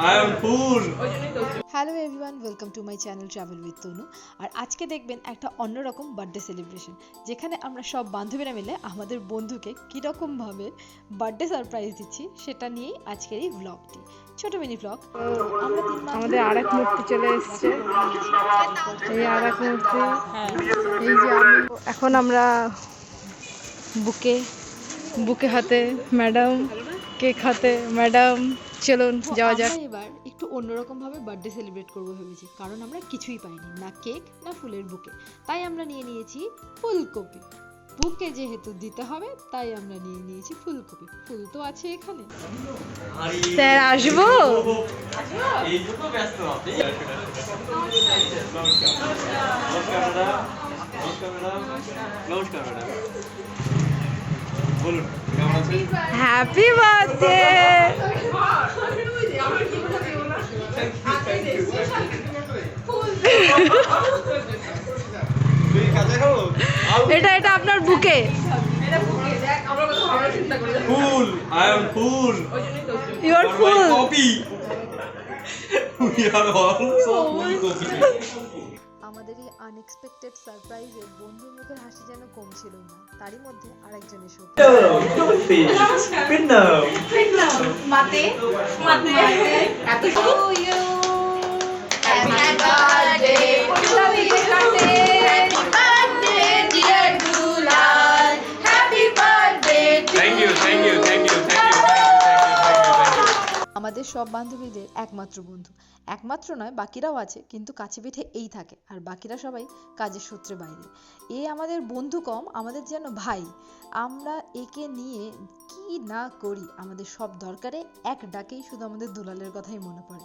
I am fool. Hello everyone welcome to my channel travel with Tanu আর আজকে দেখবেন একটা অন্যরকম বার্থডে সেলিব্রেশন যেখানে আমরা সব বান্ধবীরা মিলে আমাদের বন্ধুকে কীরকমভাবে বার্থডে সারপ্রাইজ দিচ্ছি সেটা নিয়েই আজকের এই ব্লগটি ছোট মিনি ব্লগ আমরা আমাদের আর এক মূর্তি চলে এসছে। এই আর এক মূর্তি। হ্যাঁ এই যে এখন আমরা বুকে বুকে হাতে ম্যাডাম কেক হাতে ম্যাডাম চলুন যাওয়া যাক। এবার একটু অন্যরকম ভাবে বার্থডে সেলিব্রেট করব ভেবেছি কারণ আমরা কিছুই পাইনি না কেক না ফুলের বুকে। তাই আমরা নিয়ে নিয়েছি ফুলকপি। বুকে যেহেতু দিতে হবে তাই আমরা নিয়ে নিয়েছি ফুলকপি। ফুল তো আছে এখানে। স্যার আসব? এই জন্য ব্যস্ত আপনি নমস্কার। নমস্কার ম্যাডাম। নমস্কার ম্যাডাম। নমস্কার ম্যাডাম। হ্যাপি বার্থডে এটা এটা আপনার বুকে। Fool I am fool you are fool copy we are also fool copy আমাদের এই আনএক্সপেক্টেড সারপ্রাইজে বন্ধুর মুখের হাসি যেন কমছিল না। তারই মধ্যে আরেকজন এসে মাতে? মাতে? থ্যাংক আমাদের সব বান্ধবীদের একমাত্র বন্ধু। একমাত্র নয়, বাকিরাও আছে, কিন্তু কাছে পিঠে এই থাকে। আর বাকিরা সবাই কাজের সূত্রে বাইরে। এ আমাদের বন্ধু কম, আমাদের যেন ভাই। আমরা একে নিয়ে কি না করি, আমাদের সব দরকারে এক ডাকেই শুধু আমাদের দুলালের কথাই মনে পড়ে।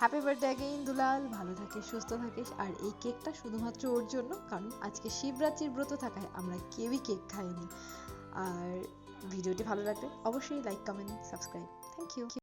Happy birthday again Dulal. ভালো থাকিস, সুস্থ থাকিস। আর এই কেকটা শুধুমাত্র ওর জন্য, কারণ আজকে শিবরাত্রির ব্রত থাকায় আমরা কেউই কেক খাইনি। আর ভিডিওটি ভালো লাগলে অবশ্যই like comment subscribe thank you